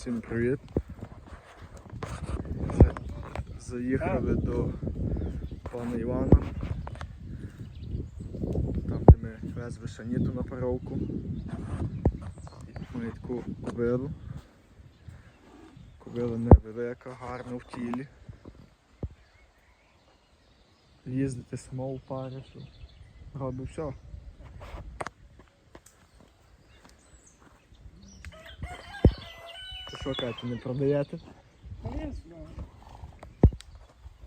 Всім привіт. Заїхали до пана Івана. Там, де ми везли шаніту на паровку. Ми таку кобилу. Кобила невелика, гарна в тілі. Їздити само у парі, що робить все. Що Катя, не продаєте? Звісно.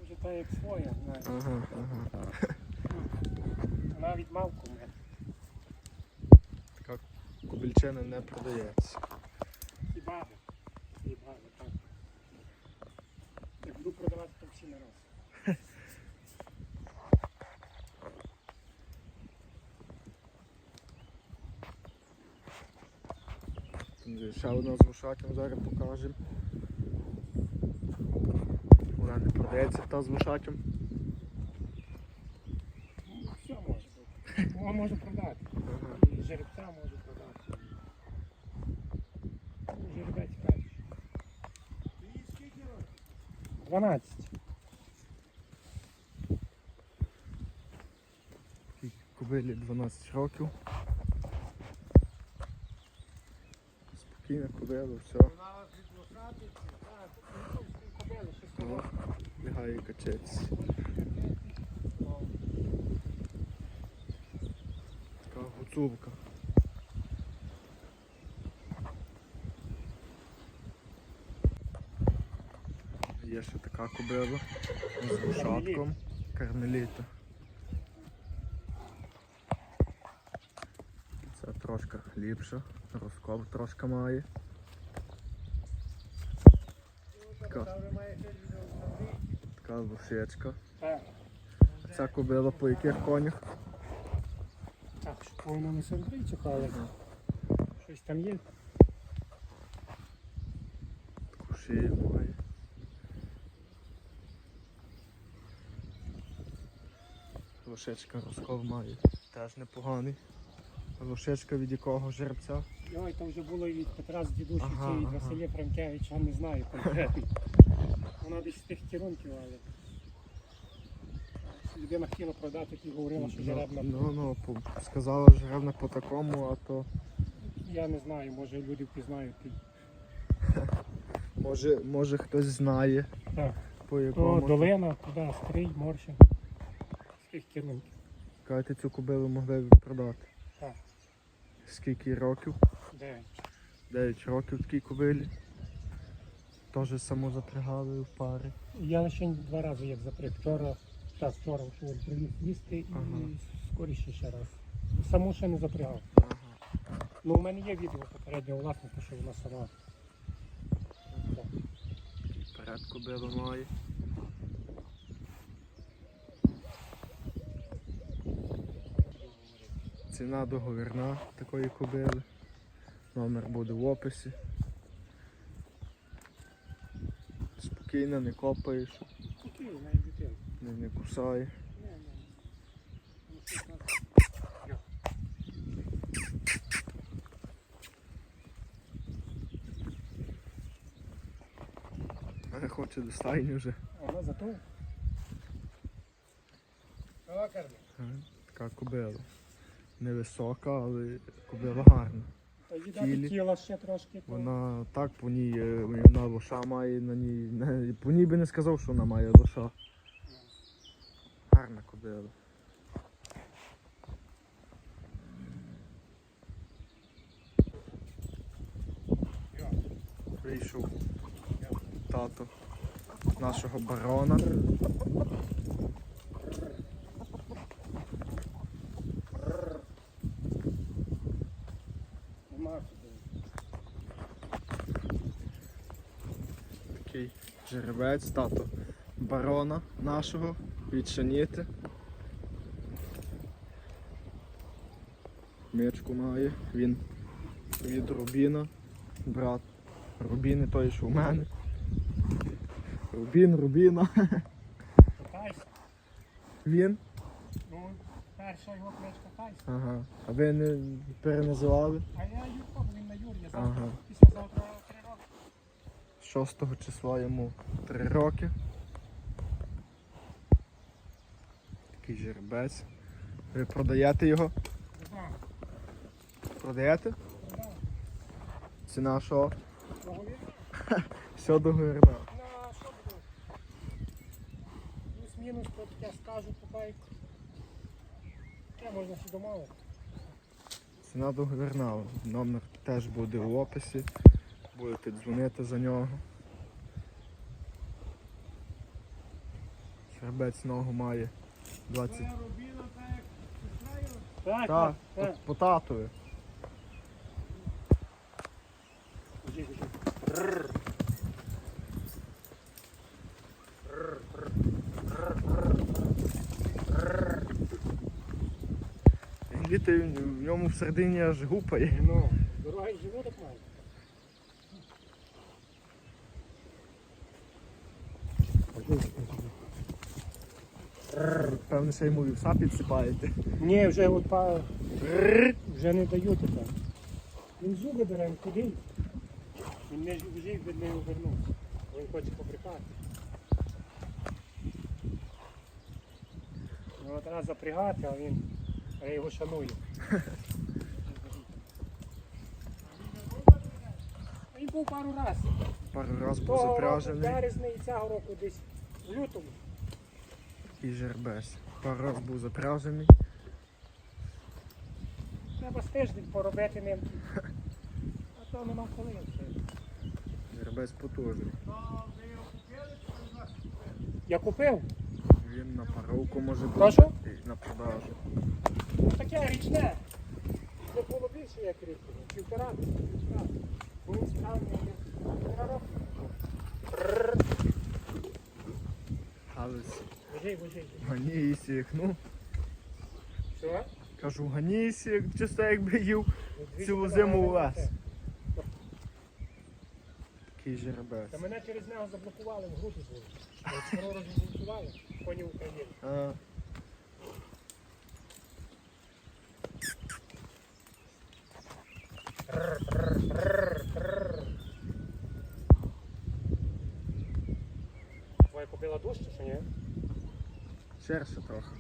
Вже та як своя, знаєш. Ага, ага. Навіть мавку має. Така кобильчина не продається. І баби. І баби, так. Як буду продавати, то всі на раз. Же Ще одна з вушаком зараз покажемо. Вона не продається та з вушаком. Ну, Все може бути. Вона може продати. Ага. І жеребця може продати. І Жеребець перший. 12. Такій Кобилі 12 років. Спокійна кобила, все. О, Лягає качець. Така гуцулка. Є ще така кобила з лошадком. Кармеліта. Це трошки ліпше, розкоп трошки має. Така, така лошечка. Так. Ця кобила по яких конях? Так, що повно не сорбрицю, але щось там є. Таку шию має. Лошечка розкол має. Теж непоганий. Лошечка від якого жеребця? Ой, то вже було і від Петра з дідусі, Ага, і від ага. Василя Франкевича, не знаю конкретно. Вона десь з тих керунків, але людина хотіла продати, і говорила, що Ну, жеребна. ну, ну, по- сказала жеребна по такому, а то Я не знаю, може люди впізнають. може, може хтось знає Так. по То якому. долина, туди, стрій, морщин. З тих керунків. Кажете, цю кобилу могли б продати. Скільки років? Дев'ять. 9 років такій кобилі. Теж самозапрягали в пари. Я лише два рази як запряг. Вчора, так, вчора він привіз їсти і Ага. скоріше ще раз. Саму ще не запрягав. Ага. Ну, у мене є відео попереднього власника, що вона сама. Перед кобила має. Ціна договірна такої кобили. Номер буде в описі. Спокійно, не копаєш, не, не кусає. Але хоче до стайні вже. Вона зато. Така кобила. Невисока, але кобила гарна. Та їда тіла ще трошки. Вона так по ній, е, вона лоша має на ній. По ній би не сказав, що вона має лоша. Гарна кобила. Йо. Вийшов тато нашого барона. Нема туди. Такий жеребець, тато барона нашого від Шаніти. Мечку має, він від Рубіна, брат Рубіни той, що в мене. Рубін, Рубіна. Він. Ну, перша його кличка Катайся. Ага. А ви не переназивали? А я Юрко, він на Юрія. Завтра, Ага. післязавтра три роки. 6 числа йому 3 роки. Такий жеребець. Ви продаєте його? Продаєте? Ціна що? Все договірна. На що буде? Плюс-мінус, то таке скажу, попай. Таке можна ще домовити. Ціна договірна. Номер теж буде в описі. Будете дзвонити за нього. Жеребець ногу має 20. Так, Так, так. по- татові. Біжи. В ньому всередині аж гупає. Ну, дорога й животок має. Певно, ще йому вівса підсипаєте. Ні, вже от па... вже не дають тепер. Він зуби бере, він куди? Він не жив, від неї повернувся. Він хоче поприкати. Його треба запрягати, а він а я його шаную. Він був пару разів. Пару раз був Того року в запряжений березні і цього року десь в лютому. І жеребець. Пару раз був запряжений. Треба з тиждень поробити ним. А то нема коли. Жеребець потужний. Я купив. Він на паровку може бути Прошу? на продажу. Ну таке річне. Це було більше як рік. Півтора півтора. Бо він справний півтора року. Рррр. Божий, божий. ганіїся ну. Що? Кажу, ганіїся, як чисто якби їв Ну, цілу зиму у лес. Такий жеребець. Та мене через нього заблокували в групі були. Вчора розблокували, коні України. А, Твоя купила дужче, чи ні? Шерше трохи.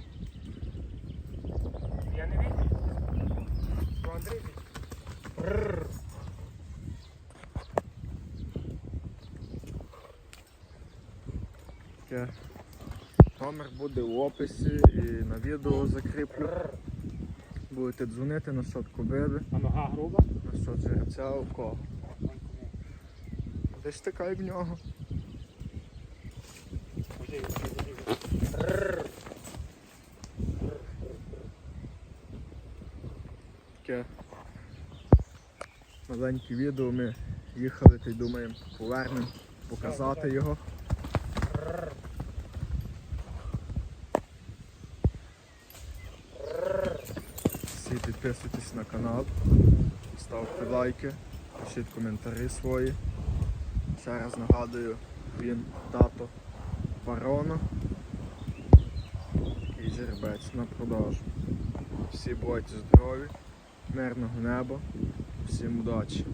Я не. Ну, Андрій. Номер буде в описі і на відео закріплю. Будете дзвонити на сот кобили, А нога груба? на сот жеребця у кого. Десь така і в нього. Божий, божий, божий. Таке маленьке відео. Ми їхали та й думаємо повернемо, показати його. Всі підписуйтесь на канал, ставте лайки, пишіть коментарі свої. Ще раз нагадую, він тато барона і жеребець на продажу. Всі будьте здорові, мирного неба, всім удачі!